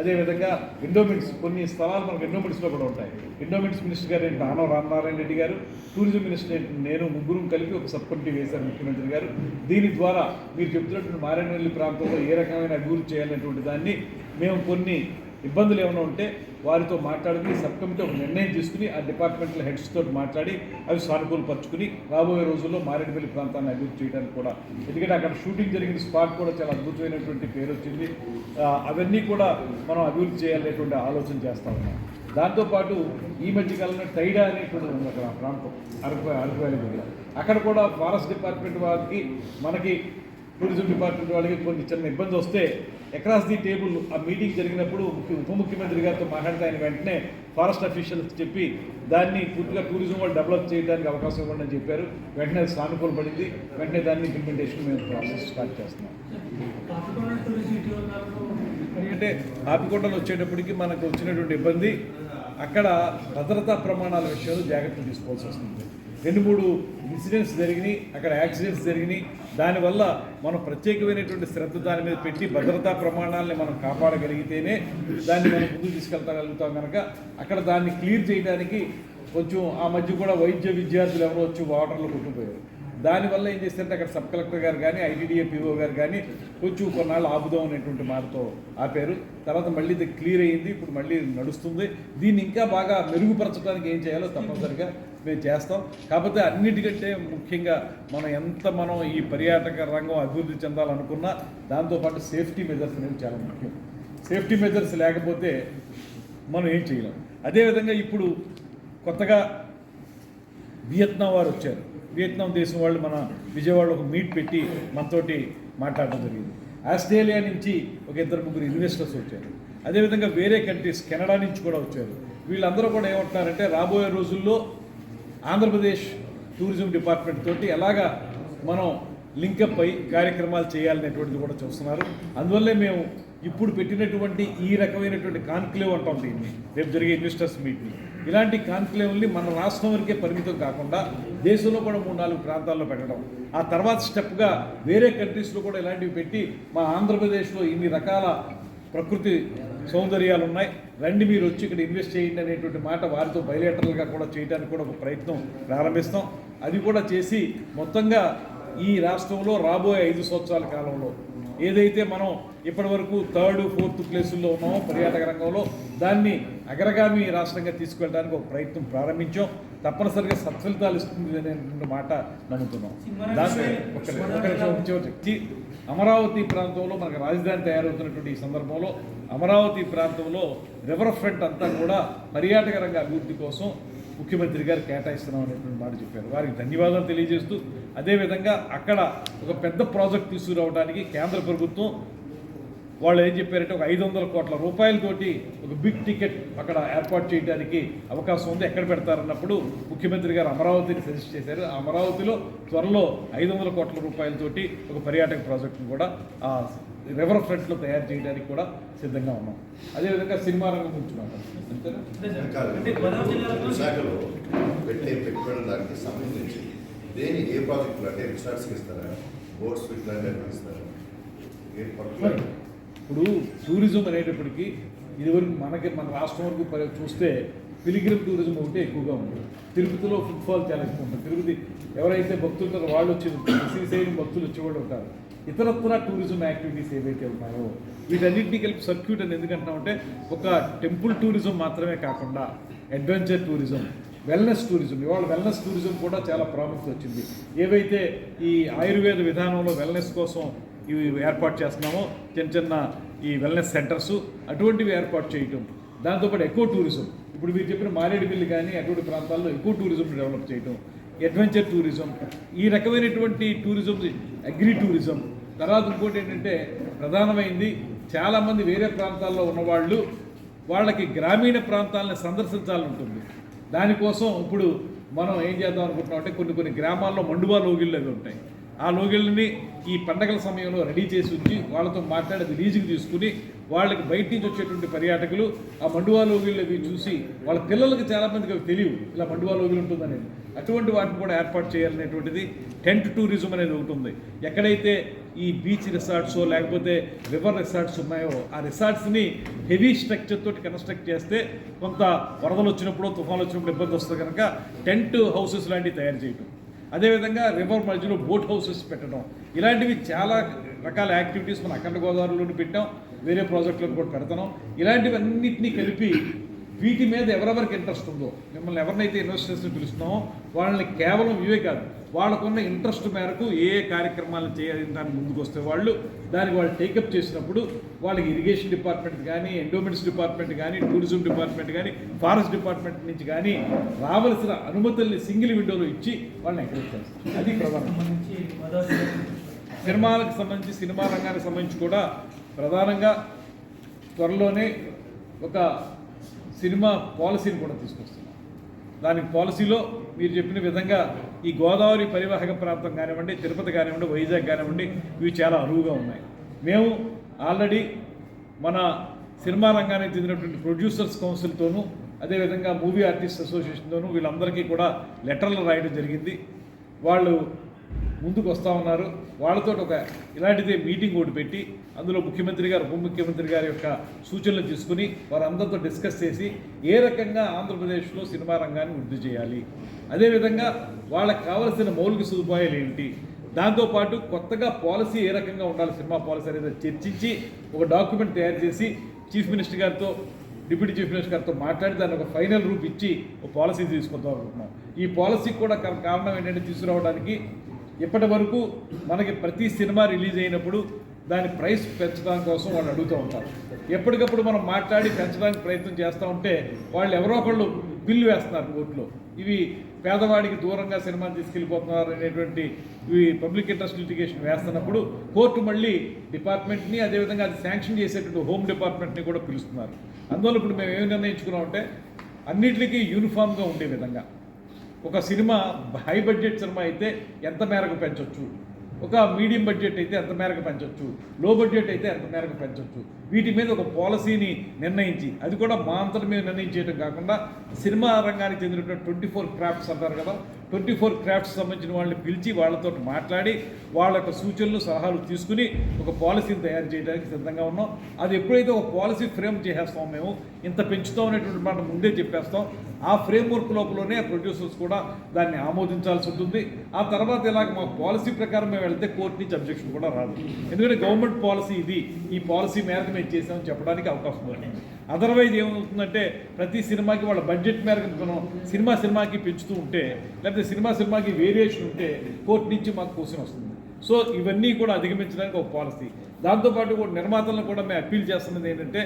అదేవిధంగా ఎండోమెంట్స్ కొన్ని స్థలాలు మనకు ఎండోమెంట్స్లో కూడా ఉంటాయి. ఎండోమెంట్స్ మినిస్టర్ గారు ఏంటి? ఆనవ రామనారాయణ రెడ్డి గారు టూరిజం మినిస్టర్ ఏంటి? నేను ముగ్గురు కలిపి ఒక సబ్ కమిటీ వేశారు ముఖ్యమంత్రి గారు. దీని ద్వారా మీరు చెప్తున్నటువంటి మారేనల్లి ప్రాంతంలో ఏ రకమైన అభివృద్ధి చేయాలనేటువంటి దాన్ని మేము కొన్ని ఇబ్బందులు ఏమైనా ఉంటే వారితో మాట్లాడుకుని సబ్ కమిటీ ఒక నిర్ణయం తీసుకుని ఆ డిపార్ట్మెంట్ల హెడ్స్ తోటి మాట్లాడి అవి సానుకూలపరుచుకుని రాబోయే రోజుల్లో మారేడుమిల్లి ప్రాంతాన్ని అభివృద్ధి చేయడానికి కూడా. ఎందుకంటే అక్కడ షూటింగ్ జరిగిన స్పాట్ కూడా చాలా అద్భుతమైనటువంటి పేరు వచ్చింది. అవన్నీ కూడా మనం అభివృద్ధి చేయాలనేటువంటి ఆలోచన చేస్తూ ఉన్నాం. దాంతోపాటు ఈ మధ్య కాలంలో టైడా అనేటువంటి ఉంది అక్కడ ప్రాంతం. అరకు అరకు అక్కడ కూడా ఫారెస్ట్ డిపార్ట్మెంట్ వారికి మనకి టూరిజం డిపార్ట్మెంట్ వాళ్ళకి కొన్ని చిన్న ఇబ్బంది వస్తే అక్రాస్ ది టేబుల్ ఆ మీటింగ్ జరిగినప్పుడు ఉప ముఖ్యమంత్రి గారితో మాట్లాడితే ఆయన వెంటనే ఫారెస్ట్ అఫీషియల్స్ చెప్పి దాన్ని పూర్తిగా టూరిజం వాళ్ళు డెవలప్ చేయడానికి అవకాశం ఇవ్వండి అని చెప్పారు. వెంటనే అది సానుకూల పడింది. వెంటనే దాన్ని ఇంప్లిమెంటేషన్ మేము ప్రాసెస్ స్టార్ట్ చేస్తున్నాం. అంటే ఆపికొండలు వచ్చేటప్పటికి మనకు వచ్చినటువంటి ఇబ్బంది అక్కడ భద్రతా ప్రమాణాల విషయంలో జాగ్రత్తలు తీసుకోవాల్సి వస్తుంది. రెండు మూడు ఇన్సిడెంట్స్ జరిగినాయి అక్కడ యాక్సిడెంట్స్ జరిగినాయి. దానివల్ల మనం ప్రత్యేకమైనటువంటి శ్రద్ధ దాని మీద పెట్టి భద్రతా ప్రమాణాలని మనం కాపాడగలిగితేనే దాన్ని మనం ముందుకు తీసుకెళ్తగలుగుతాం కనుక అక్కడ దాన్ని క్లియర్ చేయడానికి కొంచెం ఆ మధ్య కూడా వైద్య విద్యార్థులు ఎవరో వచ్చి వాటర్లో కొట్టుకుపోయారు. దానివల్ల ఏం చేస్తారంటే అక్కడ సబ్ కలెక్టర్ గారు కానీ ఐటీడీఏ పీఓ గారు కానీ కొంచెం కొన్నాళ్ళు ఆపుదాం అనేటువంటి మాటతో ఆపారు. తర్వాత మళ్ళీ ఇది క్లియర్ అయ్యింది ఇప్పుడు మళ్ళీ నడుస్తుంది. దీన్ని ఇంకా బాగా మెరుగుపరచడానికి ఏం చేయాలో తప్పనిసరిగా మేము చేస్తాం. కాకపోతే అన్నిటికంటే ముఖ్యంగా మనం ఎంత మనం ఈ పర్యాటక రంగం అభివృద్ధి చెందాలనుకున్నా దాంతోపాటు సేఫ్టీ మెజర్స్ అనేవి చాలా ముఖ్యం. సేఫ్టీ మెజర్స్ లేకపోతే మనం ఏం చేయలేం. అదేవిధంగా ఇప్పుడు కొత్తగా వియత్నాం వారు వచ్చారు. వియత్నాం దేశం వాళ్ళు మన విజయవాడలో ఒక మీట్ పెట్టి మనతోటి మాట్లాడడం జరిగింది. ఆస్ట్రేలియా నుంచి ఒక ఇద్దరు ముగ్గురు ఇన్వెస్టర్స్ వచ్చారు. అదేవిధంగా వేరే కంట్రీస్ కెనడా నుంచి కూడా వచ్చారు. వీళ్ళందరూ కూడా ఏమంటున్నారంటే రాబోయే రోజుల్లో ఆంధ్రప్రదేశ్ టూరిజం డిపార్ట్మెంట్ తోటి ఎలాగా మనం లింకప్ అయి కార్యక్రమాలు చేయాలనేటువంటిది కూడా చూస్తున్నారు. అందువల్లే మేము ఇప్పుడు పెట్టినటువంటి ఈ రకమైనటువంటి కాన్క్లేవ్ అంటాం దీన్ని. రేపు జరిగే ఇన్వెస్టర్స్ మీట్ని ఇలాంటి కాన్క్లేవ్ని మన రాష్ట్రం వరకే పరిమితం కాకుండా దేశంలో కూడా మూడు నాలుగు ప్రాంతాల్లో పెట్టడం. ఆ తర్వాత స్టెప్గా వేరే కంట్రీస్లో కూడా ఇలాంటివి పెట్టి మా ఆంధ్రప్రదేశ్లో ఇన్ని రకాల ప్రకృతి సౌందర్యాలు ఉన్నాయి. రండి మీరు వచ్చి ఇక్కడ ఇన్వెస్ట్ చేయండి అనేటువంటి మాట వారితో బయలేటర్లుగా కూడా చేయడానికి కూడా ఒక ప్రయత్నం ప్రారంభిస్తాం. అది కూడా చేసి మొత్తంగా ఈ రాష్ట్రంలో రాబోయే ఐదు సంవత్సరాల కాలంలో ఏదైతే మనం ఇప్పటివరకు థర్డ్ ఫోర్త్ ప్లేసుల్లో ఉన్నామో పర్యాటక రంగంలో దాన్ని అగ్రగామి రాష్ట్రంగా తీసుకెళ్ళడానికి ఒక ప్రయత్నం ప్రారంభించాం. తప్పనిసరిగా సత్ఫలితాలు ఇస్తుంది అనేటువంటి మాట నమ్ముతున్నాం. చెప్తి అమరావతి ప్రాంతంలో మనకు రాజధాని తయారవుతున్నటువంటి ఈ సందర్భంలో అమరావతి ప్రాంతంలో రివర్ ఫ్రంట్ అంతా కూడా పర్యాటక రంగ అభివృద్ధి కోసం ముఖ్యమంత్రి గారు కేటాయిస్తున్నాం అనేటువంటి మాట చెప్పారు. వారికి ధన్యవాదాలు తెలియజేస్తూ అదేవిధంగా అక్కడ ఒక పెద్ద ప్రాజెక్ట్ తీసుకురావడానికి కేంద్ర ప్రభుత్వం వాళ్ళు ఏం చెప్పారంటే ఒక ఐదు వందల కోట్ల రూపాయలతోటి ఒక బిగ్ టికెట్ అక్కడ ఏర్పాటు చేయడానికి అవకాశం ఉంది ఎక్కడ పెడతారన్నప్పుడు ముఖ్యమంత్రి గారు అమరావతిని సజెస్ట్ చేశారు. అమరావతిలో త్వరలో ఐదు వందల కోట్ల రూపాయలతోటి ఒక పర్యాటక ప్రాజెక్టును కూడా రివర్ ఫ్రంట్లో తయారు చేయడానికి కూడా సిద్ధంగా ఉన్నాం. అదేవిధంగా సినిమా రంగం గురించి విశాఖలో పెట్టే దానికి సంబంధించి దేని ఏ ప్రాజెక్టులు అంటే రిసార్ట్స్కి ఇస్తారా? ఇప్పుడు టూరిజం అనేటప్పటికీ ఇదివరకు మనకి మన రాష్ట్రం వరకు చూస్తే పిలిగ్రిమ్ టూరిజం ఒకటి ఎక్కువగా ఉంది తిరుపతిలో ఫుట్ఫాల్ చాలా ఎక్కువ ఉంటుంది. తిరుపతి ఎవరైతే భక్తులు ఉంటారో వాళ్ళు వచ్చి శ్రీశైలం భక్తులు వచ్చేవాళ్ళు ఉంటారు. ఇతరత్ర టూరిజం యాక్టివిటీస్ ఏవైతే ఉన్నాయో వీటన్నింటినీ కలిపి సర్క్యూట్ అని ఎందుకంటున్నామంటే ఒక టెంపుల్ టూరిజం మాత్రమే కాకుండా అడ్వెంచర్ టూరిజం వెల్నెస్ టూరిజం ఇవాళ వెల్నెస్ టూరిజం కూడా చాలా ప్రాముఖ్యత వచ్చింది. ఏవైతే ఈ ఆయుర్వేద విధానంలో వెల్నెస్ కోసం ఇవి ఏర్పాటు చేస్తున్నామో చిన్న చిన్న ఈ వెల్నెస్ సెంటర్స్ అటువంటివి ఏర్పాటు చేయటం. దాంతోపాటు ఎక్కువ టూరిజం. ఇప్పుడు మీరు చెప్పిన మారేడుమిల్లి కానీ అటువంటి ప్రాంతాల్లో ఎక్కువ టూరిజం డెవలప్ చేయటం అడ్వెంచర్ టూరిజం ఈ రకమైనటువంటి టూరిజం అగ్రి టూరిజం తర్వాత ఇంకోటి ఏంటంటే ప్రధానమైంది చాలామంది వేరే ప్రాంతాల్లో ఉన్నవాళ్ళు వాళ్ళకి గ్రామీణ ప్రాంతాలను సందర్శించాలంటుంది దానికోసం ఇప్పుడు మనం ఏం చేద్దాం అనుకుంటున్నాం అంటే కొన్ని కొన్ని గ్రామాల్లో మండువా లోగిళ్ళు అవి ఉంటాయి. ఆ లోగిళ్ళని ఈ పండగల సమయంలో రెడీ చేసి ఉంచి వాళ్ళతో మాట్లాడేది లీజుకి తీసుకుని వాళ్ళకి బయట నుంచి వచ్చేటువంటి పర్యాటకులు ఆ మండువా లోగిళ్ళు అవి చూసి వాళ్ళ పిల్లలకి చాలామందికి అవి తెలియవు. ఇలా మండువా లోగిలు ఉంటుందనేది. అటువంటి వాటిని కూడా ఏర్పాటు చేయాలనేటువంటిది టెంట్ టూరిజం అనేది ఒకటి ఉంది ఎక్కడైతే ఈ బీచ్ రిసార్ట్స్ లేకపోతే రివర్ రిసార్ట్స్ ఉన్నాయో ఆ రిసార్ట్స్ని హెవీ స్ట్రక్చర్ తోటి కన్స్ట్రక్ట్ చేస్తే కొంత వరదలు వచ్చినప్పుడు తుఫాన్లు వచ్చినప్పుడు ఇబ్బంది వస్తుంది కనుక టెంట్ హౌసెస్ లాంటివి తయారు చేయటం. అదేవిధంగా రివర్ మధ్యలో బోట్ హౌసెస్ పెట్టడం. ఇలాంటివి చాలా రకాల యాక్టివిటీస్ మన అఖండ గోదావరిలోని పెట్టాం. వేరే ప్రాజెక్టులను కూడా పెడుతున్నాం ఇలాంటివన్నిటినీ కలిపి వీటి మీద ఎవరెవరికి ఇంట్రెస్ట్ ఉందో మిమ్మల్ని ఎవరినైతే ఇన్వెస్టర్స్ పిలుస్తున్నామో వాళ్ళని కేవలం ఇవే కాదు వాళ్ళకున్న ఇంట్రెస్ట్ మేరకు ఏ ఏ కార్యక్రమాలు చేయడానికి ముందుకు వస్తే వాళ్ళు దానికి వాళ్ళు టేకప్ చేసినప్పుడు వాళ్ళకి ఇరిగేషన్ డిపార్ట్మెంట్ కానీ ఎండోమెంట్స్ డిపార్ట్మెంట్ కానీ టూరిజం డిపార్ట్మెంట్ కానీ ఫారెస్ట్ డిపార్ట్మెంట్ నుంచి కానీ రావలసిన అనుమతుల్ని సింగిల్ విండోలో ఇచ్చి వాళ్ళని ఎంకరేజ్ చేస్తారు అది ప్రధానం. సినిమాలకు సంబంధించి సినిమా రంగానికి సంబంధించి కూడా ప్రధానంగా త్వరలోనే ఒక సినిమా పాలసీని కూడా తీసుకొస్తున్నాం. దాని పాలసీలో మీరు చెప్పిన విధంగా ఈ గోదావరి పరివాహక ప్రాంతం కానివ్వండి తిరుపతి కానివ్వండి వైజాగ్ కానివ్వండి ఇవి చాలా అరువుగా ఉన్నాయి. మేము ఆల్రెడీ మన సినిమా రంగానికి చెందినటువంటి ప్రొడ్యూసర్స్ కౌన్సిల్తోనూ అదేవిధంగా మూవీ ఆర్టిస్ట్ అసోసియేషన్తోనూ వీళ్ళందరికీ కూడా లెటర్లు రాయడం జరిగింది. వాళ్ళు ముందుకు వస్తూ ఉన్నారు. వాళ్ళతో ఒక ఇలాంటిదే మీటింగ్ ఒకటి పెట్టి అందులో ముఖ్యమంత్రి గారు ఉప ముఖ్యమంత్రి గారి యొక్క సూచనలు తీసుకుని వారందరితో డిస్కస్ చేసి ఏ రకంగా ఆంధ్రప్రదేశ్లో సినిమా రంగాన్ని వృద్ధి చేయాలి. అదేవిధంగా వాళ్ళకి కావలసిన మౌలిక సదుపాయాలు ఏంటి? దాంతోపాటు కొత్తగా పాలసీ ఏ రకంగా ఉండాలి సినిమా పాలసీ అనేది చర్చించి ఒక డాక్యుమెంట్ తయారు చేసి చీఫ్ మినిస్టర్ గారితో డిప్యూటీ చీఫ్ మినిస్టర్ గారితో మాట్లాడి దాన్ని ఒక ఫైనల్ రూప్ ఇచ్చి ఒక పాలసీ తీసుకొద్దాం అనుకుంటున్నాం. ఈ పాలసీకి కూడా కారణం ఏంటంటే తీసుకురావడానికి ఇప్పటి వరకు మనకి ప్రతి సినిమా రిలీజ్ అయినప్పుడు దాని ప్రైస్ పెంచడం కోసం వాళ్ళు అడుగుతూ ఉంటారు. ఎప్పటికప్పుడు మనం మాట్లాడి పెంచడానికి ప్రయత్నం చేస్తూ ఉంటే వాళ్ళు ఎవరో ఒకళ్ళు బిల్లు వేస్తున్నారు కోర్టులో. ఇవి పేదవాడికి దూరంగా సినిమా తీసుకెళ్ళిపోతున్నారు అనేటువంటి ఇవి పబ్లిక్ ఇంట్రెస్ట్ లిటిగేషన్ వేస్తున్నప్పుడు కోర్టు మళ్ళీ డిపార్ట్మెంట్ని అదేవిధంగా అది శాంక్షన్ చేసేటువంటి హోమ్ డిపార్ట్మెంట్ని కూడా పిలుస్తున్నారు. అందువల్ల ఇప్పుడు మేము ఏమి నిర్ణయించుకున్నామంటే అన్నిటికీ యూనిఫామ్గా ఉండే విధంగా ఒక సినిమా హై బడ్జెట్ సినిమా అయితే ఎంత మేరకు పెంచవచ్చు ఒక మీడియం బడ్జెట్ అయితే ఎంత మేరకు పెంచవచ్చు లో బడ్జెట్ అయితే ఎంత మేరకు పెంచవచ్చు వీటి మీద ఒక పాలసీని నిర్ణయించి అది కూడా మా అంతటి మీద నిర్ణయించేయడం కాకుండా సినిమా రంగానికి చెందినటువంటి ట్వంటీ ఫోర్ క్రాఫ్ట్స్ అంటారు కదా ట్వంటీ ఫోర్ క్రాఫ్ట్స్ సంబంధించిన వాళ్ళని పిలిచి వాళ్ళతో మాట్లాడి వాళ్ళ యొక్క సూచనలు సలహాలు తీసుకుని ఒక పాలసీని తయారు చేయడానికి సిద్ధంగా ఉన్నాం. అది ఎప్పుడైతే ఒక పాలసీ ఫ్రేమ్ చేసేస్తాం మేము ఇంత పెంచుతాం అనేటువంటి మాట ముందే చెప్పేస్తాం. ఆ ఫ్రేమ్ వర్క్ లోపలనే ప్రొడ్యూసర్స్ కూడా దాన్ని ఆమోదించాల్సి ఉంటుంది. ఆ తర్వాత ఇలాగ మా పాలసీ ప్రకారం మేము వెళ్తే కోర్టు నుంచి అబ్జెక్షన్ కూడా రాదు. ఎందుకంటే గవర్నమెంట్ పాలసీ ఇది. ఈ పాలసీ మేరకు మేము చేసామని చెప్పడానికి అవకాశం ఉంది. అదర్వైజ్ ఏమవుతుందంటే ప్రతి సినిమాకి వాళ్ళ బడ్జెట్ మేరకు మనం సినిమా సినిమాకి పెంచుతూ ఉంటే లేకపోతే సినిమా సినిమాకి వేరియేషన్ ఉంటే కోర్టు నుంచి మాకు క్వశ్చన్ వస్తుంది. సో ఇవన్నీ కూడా అధిగమించడానికి ఒక పాలసీ దాంతోపాటు కూడా నిర్మాతలను కూడా మేము అప్పీల్ చేస్తున్నది ఏంటంటే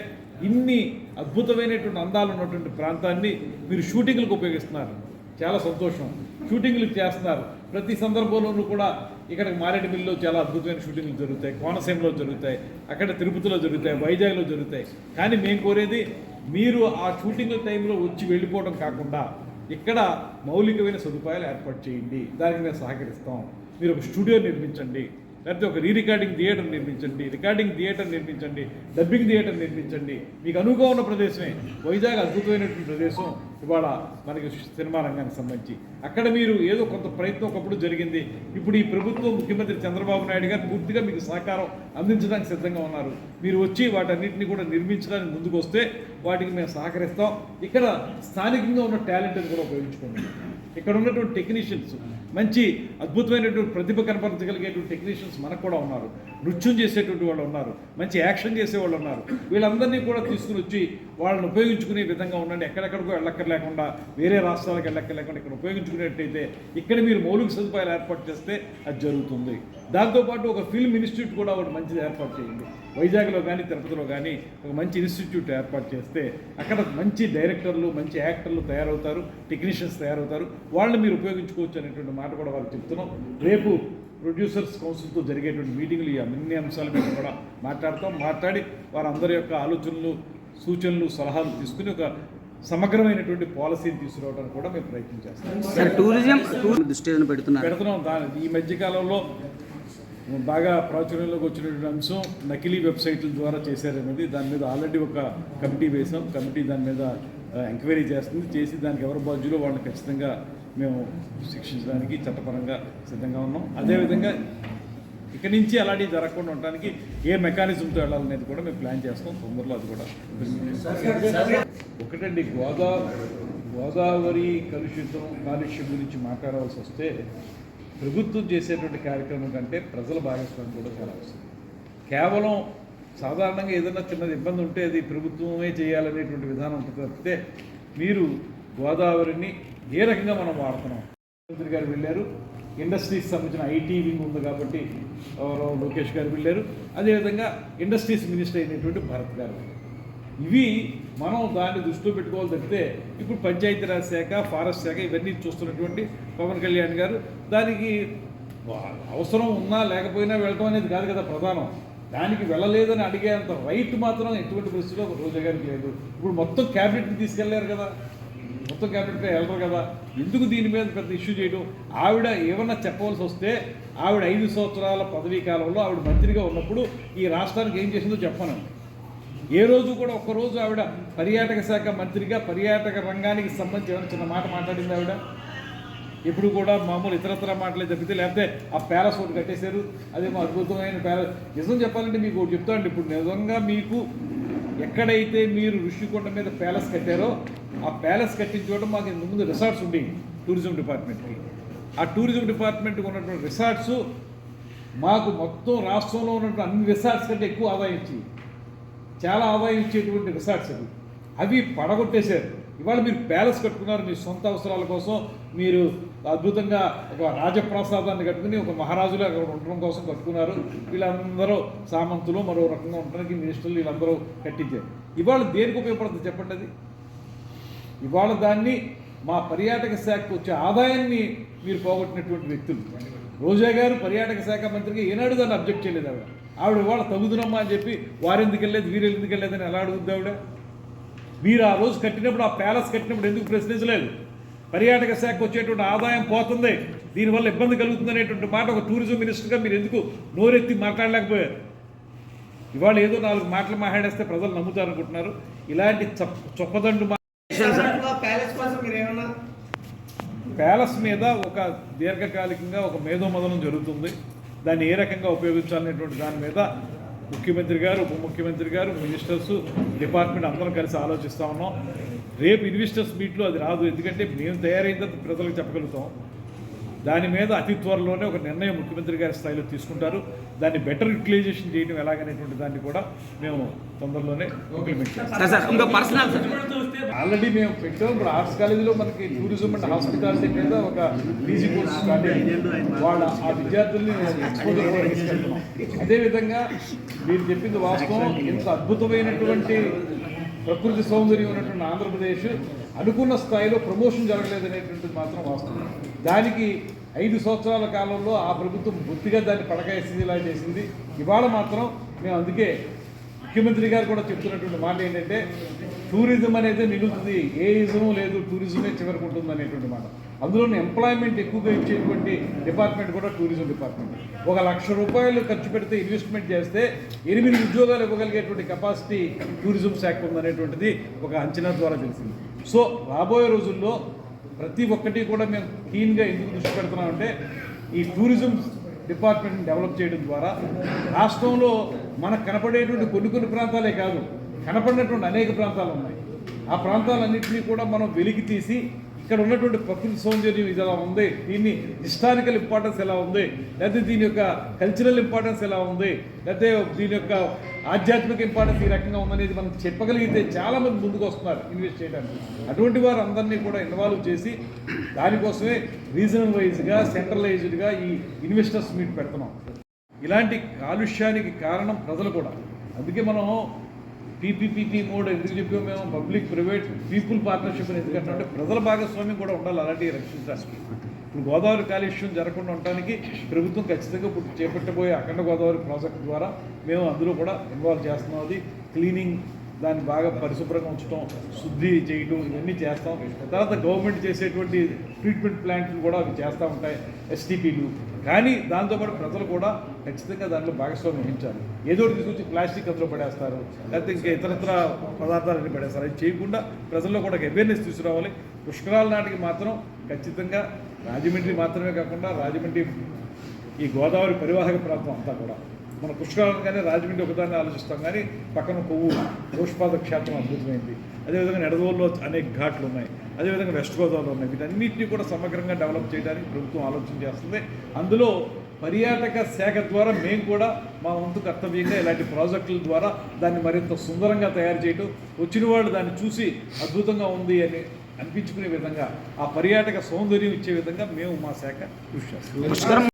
ఇన్ని అద్భుతమైనటువంటి అందాలు ఉన్నటువంటి ప్రాంతాన్ని మీరు షూటింగ్లకు ఉపయోగిస్తున్నారు. చాలా సంతోషం. షూటింగ్లు చేస్తున్నారు. ప్రతి సందర్భంలోనూ కూడా ఇక్కడ మారేడుమిల్లిలో చాలా అద్భుతమైన షూటింగ్లు జరుగుతాయి కోనసీమలో జరుగుతాయి అక్కడ తిరుపతిలో జరుగుతాయి వైజాగ్లో జరుగుతాయి. కానీ మేము కోరేది మీరు ఆ షూటింగ్ టైంలో వచ్చి వెళ్ళిపోవడం కాకుండా ఇక్కడ మౌలికమైన సదుపాయాలు ఏర్పాటు చేయండి. దానికి మేము సహకరిస్తాం. మీరు ఒక స్టూడియో నిర్మించండి. లేకపోతే ఒక రీ రికార్డింగ్ థియేటర్ నిర్మించండి రికార్డింగ్ థియేటర్ నిర్మించండి డబ్బింగ్ థియేటర్ నిర్మించండి. మీకు అనువుగా ఉన్న ప్రదేశమే. వైజాగ్ అద్భుతమైనటువంటి ప్రదేశం. ఇవాళ మనకి సినిమా రంగానికి సంబంధించి. అక్కడ మీరు ఏదో కొంత ప్రయత్నం ఒకప్పుడు జరిగింది. ఇప్పుడు ఈ ప్రభుత్వం ముఖ్యమంత్రి చంద్రబాబు నాయుడు గారు పూర్తిగా మీకు సహకారం అందించడానికి సిద్ధంగా ఉన్నారు. మీరు వచ్చి వాటన్నిటిని కూడా నిర్మించడానికి ముందుకు వస్తే వాటికి మేము సహకరిస్తాం. ఇక్కడ స్థానికంగా ఉన్న టాలెంట్ని కూడా ఉపయోగించుకోండి. ఇక్కడ ఉన్నటువంటి టెక్నీషియన్స్ మంచి అద్భుతమైనటువంటి ప్రతిభ కనపరచగలిగేటువంటి టెక్నీషియన్స్ మనకు కూడా ఉన్నారు. నృత్యం చేసేటువంటి వాళ్ళు ఉన్నారు. మంచి యాక్షన్ చేసేవాళ్ళు ఉన్నారు. వీళ్ళందరినీ కూడా తీసుకుని వచ్చి వాళ్ళని ఉపయోగించుకునే విధంగా ఉండండి. ఎక్కడెక్కడికో వెళ్ళక్కర్లేకుండా వేరే రాష్ట్రాలకు వెళ్ళక్కర్లేకుండా ఇక్కడ ఉపయోగించుకునేట్టయితే ఇక్కడ మీరు మౌలిక సదుపాయాలు ఏర్పాటు చేస్తే అది జరుగుతుంది. దాంతోపాటు ఒక ఫిల్మ్ ఇన్స్టిట్యూట్ కూడా ఒకటి మంచిది ఏర్పాటు చేయండి. వైజాగ్లో కానీ తిరుపతిలో కానీ ఒక మంచి ఇన్స్టిట్యూట్ ఏర్పాటు చేస్తే అక్కడ మంచి డైరెక్టర్లు మంచి యాక్టర్లు తయారవుతారు టెక్నీషియన్స్ తయారవుతారు. వాళ్ళని మీరు ఉపయోగించుకోవచ్చు అనేటువంటి మాట కూడా వాళ్ళు చెప్తున్నాం. రేపు ప్రొడ్యూసర్స్ కౌన్సిల్తో జరిగేటువంటి మీటింగ్లు ఈ అన్ని అంశాల మీద కూడా మాట్లాడతాం. మాట్లాడి వారందరి యొక్క ఆలోచనలు సూచనలు సలహాలు తీసుకుని ఒక సమగ్రమైనటువంటి పాలసీని తీసుకురావడానికి కూడా మేము ప్రయత్నం చేస్తాం. టూరిజం టూర్ దృష్టి ఏదైనా పెడుతున్నారు? పెడుతున్నాం. దాని ఈ మధ్య కాలంలో బాగా ప్రాచుర్యంలోకి వచ్చినటువంటి అంశం నకిలీ వెబ్సైట్ల ద్వారా చేశారనేది. దాని మీద ఆల్రెడీ ఒక కమిటీ వేసాం కమిటీ దాని మీద ఎంక్వైరీ చేస్తుంది. చేసి దానికి ఎవరు బాధ్యులో వాళ్ళని ఖచ్చితంగా మేము శిక్షించడానికి చట్టపరంగా సిద్ధంగా ఉన్నాం. అదేవిధంగా ఇక్కడి నుంచి అలాంటివి జరగకుండా ఉండడానికి ఏ మెకానిజంతో వెళ్ళాలనేది కూడా మేము ప్లాన్ చేస్తాం. తొందరలో అది కూడా ఒకటండి గోదావరి గోదావరి కలుషితం కాలుష్యం గురించి మాట్లాడవలసి వస్తే ప్రభుత్వం చేసేటువంటి కార్యక్రమం కంటే ప్రజల భాగస్వామ్యం కూడా చాలా అవసరం. కేవలం సాధారణంగా ఏదైనా చిన్నది ఇబ్బంది ఉంటే అది ప్రభుత్వమే చేయాలనేటువంటి విధానం ఉంటుంది తప్పితే మీరు గోదావరిని ఏ రకంగా మనం వాడుతున్నాం? ముఖ్యమంత్రి గారు వెళ్ళారు. ఇండస్ట్రీస్ సంబంధించిన ఐటీ వింగ్ ఉంది కాబట్టి లోకేష్ గారు వెళ్ళారు. అదేవిధంగా ఇండస్ట్రీస్ మినిస్టర్ అయినటువంటి భరత్ గారు. ఇవి మనం దాన్ని దృష్టిలో పెట్టుకోవాలి తప్పితే ఇప్పుడు పంచాయతీరాజ్ శాఖ ఫారెస్ట్ శాఖ ఇవన్నీ చూస్తున్నటువంటి పవన్ కళ్యాణ్ గారు. దానికి అవసరం ఉన్నా లేకపోయినా వెళ్ళటం అనేది కాదు కదా ప్రధానం. దానికి వెళ్ళలేదని అడిగేంత రైట్ మాత్రం ఎటువంటి పరిస్థితిలో రోజా గారికి లేదు. ఇప్పుడు మొత్తం క్యాబినెట్ని తీసుకెళ్ళారు కదా. మొత్తం క్యాబినెట్ వెళ్ళరు కదా. ఎందుకు దీని మీద పెద్ద ఇష్యూ చేయడం? ఆవిడ ఏమన్నా చెప్పవలసి వస్తే ఆవిడ ఐదు సంవత్సరాల పదవీ కాలంలో ఆవిడ మంత్రిగా ఉన్నప్పుడు ఈ రాష్ట్రానికి ఏం చేసిందో చెప్పను. ఏ రోజు కూడా ఒక్కరోజు ఆవిడ పర్యాటక శాఖ మంత్రిగా పర్యాటక రంగానికి సంబంధించి ఏమైనా చిన్న మాట మాట్లాడింది ఆవిడ? ఇప్పుడు కూడా మామూలు ఇతరత్ర మాటలే తప్పితే లేకపోతే ఆ ప్యాలెస్ ఒకటి కట్టేశారు. అదేమో అద్భుతమైన ప్యాలెస్ నిజం చెప్పాలంటే మీకు ఒకటి చెప్తానండి. ఇప్పుడు నిజంగా మీకు ఎక్కడైతే మీరు ఋషికొండ మీద ప్యాలెస్ కట్టారో ఆ ప్యాలెస్ కట్టిన చోట మాకు ఇంతకు ముందు రిసార్ట్స్ ఉండేవి టూరిజం డిపార్ట్మెంట్కి ఆ టూరిజం డిపార్ట్మెంట్కి ఉన్నటువంటి రిసార్ట్స్ మాకు మొత్తం రాష్ట్రంలో ఉన్నటువంటి అన్ని రిసార్ట్స్ కంటే ఎక్కువ ఆదాయం ఇచ్చేవి. చాలా ఆదాయం ఇచ్చేటువంటి రిసార్ట్స్ అవి. అవి పడగొట్టేశారు. ఇవాళ మీరు ప్యాలెస్ కట్టుకున్నారు మీ సొంత అవసరాల కోసం మీరు అద్భుతంగా ఒక రాజప్రసాదాన్ని కట్టుకుని ఒక మహారాజులు అక్కడ ఉండడం కోసం కట్టుకున్నారు వీళ్ళందరూ సామంతులు మరో రకంగా ఉండడానికి మినిస్టర్లు వీళ్ళందరూ కట్టించారు. ఇవాళ దేనికి ఉపయోగపడుతుంది చెప్పండి అది? ఇవాళ దాన్ని మా పర్యాటక శాఖకు వచ్చే ఆదాయాన్ని మీరు పోగొట్టినటువంటి వ్యక్తులు. రోజా గారు పర్యాటక శాఖ మంత్రికి ఏనాడు దాన్ని అబ్జెక్ట్ చేయలేదు ఆవిడ. ఆవిడ ఇవాళ తగుదునమ్మా అని చెప్పి వారెందుకు వెళ్ళలేదు వీరు ఎందుకు వెళ్ళలేదని ఎలా అడుగుద్ది ఆవిడ? మీరు ఆ రోజు కట్టినప్పుడు ఆ ప్యాలెస్ కట్టినప్పుడు ఎందుకు ప్రశ్నించలేదు పర్యాటక శాఖకు వచ్చేటువంటి ఆదాయం పోతుంది. దీనివల్ల ఇబ్బంది కలుగుతుంది అనేటువంటి మాట ఒక టూరిజం మినిస్టర్గా మీరు ఎందుకు నోరెత్తి మాట్లాడలేకపోయారు? ఇవాళ ఏదో నాలుగు మాటలు మాట్లాడేస్తే ప్రజలు నమ్ముతారనుకుంటున్నారు. ఇలాంటి చొప్ప చొప్పదండు ప్యాలెస్ మీద ఒక దీర్ఘకాలికంగా ఒక మేధోమదనం జరుగుతుంది. దాన్ని ఏ రకంగా ఉపయోగించాలనేటువంటి దాని మీద ముఖ్యమంత్రి గారు ఉప ముఖ్యమంత్రి గారు మినిస్టర్స్ డిపార్ట్మెంట్ అందరం కలిసి ఆలోచిస్తా ఉన్నాం. రేపు ఇన్వెస్టర్స్ మీట్లో అది రాదు. ఎందుకంటే మేము తయారైన తర్వాత ప్రజలకు చెప్పగలుగుతాం. దాని మీద అతి త్వరలోనే ఒక నిర్ణయం ముఖ్యమంత్రి గారి స్థాయిలో తీసుకుంటారు. దాన్ని బెటర్ యూటిలైజేషన్ చేయడం ఎలాగనేటువంటి దాన్ని కూడా మేము తొందరలోనే ఇంప్లిమెంట్ చేస్తాం. ఆల్రెడీ మేము పెట్టాం. ఇప్పుడు ఆర్ట్స్ కాలేజీలో మనకి టూరిజం అండ్ హాస్పిటాలిటీ మీద ఒక పీజీ కోర్స్ స్టార్ట్ వాళ్ళ ఆ విద్యార్థుల్ని అదేవిధంగా మీరు చెప్పింది వాస్తవం. ఇంత అద్భుతమైనటువంటి ప్రకృతి సౌందర్యం ఉన్నటువంటి ఆంధ్రప్రదేశ్ అనుకున్న స్థాయిలో ప్రమోషన్ జరగలేదు అనేటువంటిది మాత్రం వాస్తవం. దానికి ఐదు సంవత్సరాల కాలంలో ఆ ప్రభుత్వం బొత్తిగా దాన్ని పడకాయ ఇలా చేసింది. ఇవాళ మాత్రం మేము అందుకే ముఖ్యమంత్రి గారు కూడా చెప్తున్నటువంటి మాట ఏంటంటే టూరిజం అనేది నిలుగుతుంది ఏ ఇజము లేదు టూరిజమే చివరికి ఉంటుంది అనేటువంటి మాట. అందులో ఎంప్లాయ్మెంట్ ఎక్కువగా ఇచ్చేటువంటి డిపార్ట్మెంట్ కూడా టూరిజం డిపార్ట్మెంట్ ఒక లక్ష రూపాయలు ఖర్చు పెడితే ఇన్వెస్ట్మెంట్ చేస్తే ఎనిమిది ఉద్యోగాలు ఇవ్వగలిగేటువంటి కెపాసిటీ టూరిజం శాఖ ఉందనేటువంటిది ఒక అంచనా ద్వారా తెలిసింది. సో రాబోయే రోజుల్లో ప్రతి ఒక్కటి కూడా మేము క్లీన్గా ఎందుకు దృష్టి పెడుతున్నామంటే ఈ టూరిజం డిపార్ట్మెంట్ని డెవలప్ చేయడం ద్వారా రాష్ట్రంలో మనకు కనపడేటువంటి కొన్ని కొన్ని ప్రాంతాలే కాదు కనపడినటువంటి అనేక ప్రాంతాలు ఉన్నాయి. ఆ ప్రాంతాలన్నింటినీ కూడా మనం వెలికి తీసి ఇక్కడ ఉన్నటువంటి ప్రకృతి సౌందర్యం ఇది ఎలా ఉంది. దీన్ని హిస్టారికల్ ఇంపార్టెన్స్ ఎలా ఉంది? లేకపోతే దీని యొక్క కల్చరల్ ఇంపార్టెన్స్ ఎలా ఉంది? లేకపోతే దీని యొక్క ఆధ్యాత్మిక ఇంపార్టెన్స్ ఈ రకంగా ఉందనేది మనం చెప్పగలిగితే చాలా మంది ముందుకు వస్తున్నారు ఇన్వెస్ట్ చేయడానికి. అటువంటి వారు అందరినీ కూడా ఇన్వాల్వ్ చేసి దానికోసమే రీజనల్ వైజ్గా సెంట్రలైజ్డ్గా ఈ ఇన్వెస్టర్స్ మీట్ పెడుతున్నాం. ఇలాంటి కాలుష్యానికి కారణం ప్రజలు కూడా. అందుకే మనం పీపీపీపీ మోడ్ ఎందుకు చెప్పాము మేము? పబ్లిక్ ప్రైవేట్ పీపుల్ పార్ట్నర్షిప్ అని ఎందుకంటే ప్రజల భాగస్వామ్యం కూడా ఉండాలి అలాంటివి రక్షించడానికి. ఇప్పుడు గోదావరి కాలుష్యం జరగకుండా ఉండటానికి ప్రభుత్వం ఖచ్చితంగా ఇప్పుడు చేపట్టబోయే అఖండ గోదావరి ప్రాజెక్ట్ ద్వారా మేము అందులో కూడా ఇన్వాల్వ్ చేస్తున్నాం. అది క్లీనింగ్ దాన్ని బాగా పరిశుభ్రంగా ఉంచడం శుద్ధి చేయడం ఇవన్నీ చేస్తాం. తర్వాత గవర్నమెంట్ చేసేటువంటి ట్రీట్మెంట్ ప్లాంట్లు కూడా అవి చేస్తూ ఉంటాయి. ఎస్టీపీలు కానీ దాంతోపాటు ప్రజలు కూడా ఖచ్చితంగా దాంట్లో భాగస్వామ్యం వహించాలి. ఏదో ఒకటి తీసుకొచ్చి ప్లాస్టిక్ అందులో పడేస్తారు లేకపోతే ఇంకా ఇతరత్ర పదార్థాలన్నీ పడేస్తారు. అది చేయకుండా ప్రజల్లో కూడా అవేర్నెస్ తీసుకురావాలి. పుష్కరాల నాటికి మాత్రం ఖచ్చితంగా రాజమండ్రి మాత్రమే కాకుండా రాజమండ్రి ఈ గోదావరి పరివాహక ప్రాంతం అంతా కూడా. మన పుష్కరాలగానే రాజమండ్రి ఒకదాన్ని ఆలోచిస్తాం కానీ పక్కన కొవ్వు పుష్పాద క్షేత్రం అద్భుతమైంది. అదేవిధంగా నెడదోల్లో అనేక ఘాట్లు ఉన్నాయి. అదేవిధంగా వెస్ట్ గోదావరిలో ఉన్నాయి. వీటన్నిటిని కూడా సమగ్రంగా డెవలప్ చేయడానికి ప్రభుత్వం ఆలోచన చేస్తుంది. అందులో పర్యాటక శాఖ ద్వారా మేము కూడా మా వంతు కర్తవ్యంగా ఇలాంటి ప్రాజెక్టుల ద్వారా దాన్ని మరింత సుందరంగా తయారు చేయటం వచ్చిన వాళ్ళు దాన్ని చూసి అద్భుతంగా ఉంది అని అనిపించుకునే విధంగా ఆ పర్యాటక సౌందర్యం ఇచ్చే విధంగా మేము మా శాఖ కృషి చేస్తాం